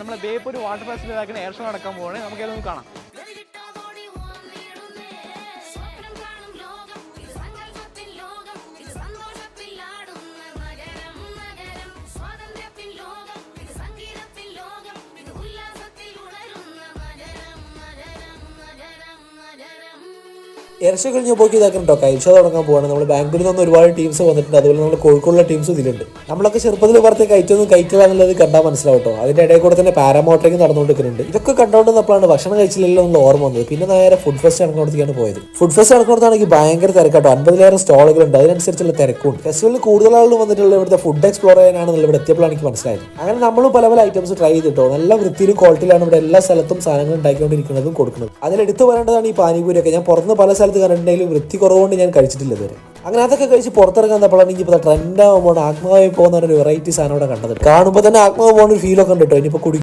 നമ്മളെ Beypore water festival ഇതാക്കുന്ന air show നടക്കാൻ പോകുകയാണെങ്കിൽ നമുക്ക് ഏതൊന്നും കാണാം. എയർഷോ കഴിഞ്ഞ് പോയി ഇതാക്കണം കേട്ടോ ഷോ തുടങ്ങാൻ പോവാണ്. നമ്മൾ ബാംഗ്ലൂരിൽ നിന്ന് ഒരുപാട് ടീംസ് വന്നിട്ടുണ്ട്. അതുപോലെ നമ്മൾ കോഴിക്കോടുള്ള ടീംസ് ഇതിലുണ്ട്. നമ്മളൊക്കെ ചെറുപ്പത്തിൽ പറഞ്ഞ കയറ്റൊന്നും കഴിക്കില്ല എന്നുള്ളത് കണ്ടാൽ മനസ്സിലാവും കേട്ടോ. അതിന്റെ ഇടയിൽ കൂടെ തന്നെ പാരാമോട്ടറിങ് നടന്നുകൊണ്ടിരിക്കുന്നുണ്ട്. ഇതൊക്കെ കണ്ടുകൊണ്ടിരുന്നപ്പോഴാണ് ഭക്ഷണം കഴിച്ചില്ലല്ലോ എന്നുള്ള ഓർമ്മ വന്നത്. പിന്നെ നേരെ ഫുഡ് ഫെസ്റ്റ് നടക്കുന്നിടത്തേക്കാണ് പോയത്. ഫുഡ് ഫെസ്റ്റ് നടക്കുന്നിടത്താണെങ്കിൽ ഭയങ്കര തിരക്കാട്ടോ. അൻപതിലേറെ സ്റ്റോളുകളുണ്ട് അതിനനുസരിച്ചുള്ള തിരക്കുണ്ട്. ഫെസ്റ്റിവലിൽ കൂടുതൽ ആളുകൾ വന്നിട്ടുള്ള ഇവിടുത്തെ ഫുഡ് എക്സ്പ്ലോർ ചെയ്യാനാണ് ഇവിടെ എത്തിയപ്പോഴാണ് എനിക്ക് മനസ്സിലായത്. അങ്ങനെ നമ്മൾ പല പല ഐറ്റംസ് ട്രൈ ചെയ്തിട്ടോ. നല്ല വൃത്തിയിലും ക്വാളിറ്റിയിലാണ് ഇവിടെ എല്ലാ സ്ഥലത്തും സാധനങ്ങൾ ഉണ്ടാക്കിക്കൊണ്ടിരിക്കുന്നതും കൊടുക്കുന്നത്. അതിൽ എടുത്തു പറയേണ്ടതാണ് ഈ പാനിപൂരിയൊക്കെ. ഞാൻ പുറത്തുനിന്ന് പല സ്ഥലത്ത് കണ്ടിട്ടുണ്ടെങ്കിലും വൃത്തി കുറവുകൊണ്ട് ഞാൻ കഴിച്ചിട്ടില്ല ഇതുവരെ. അങ്ങനെ അതൊക്കെ കഴിച്ച് പുറത്തിറങ്ങാൻ തപ്പോഴാണ് ഇനിയിപ്പോൾ ഇപ്പോൾ ട്രെൻഡ് ആകുമ്പോൾ ആത്മാവായി പോകുന്ന ഒരു വെറൈറ്റി സാധനം അവിടെ കണ്ടത്. കാണുമ്പോൾ തന്നെ ആത്മാവ് പോകുന്ന ഒരു ഫീലൊക്കെ ഉണ്ട് കേട്ടോ. ഇനിയിപ്പോൾ കുടി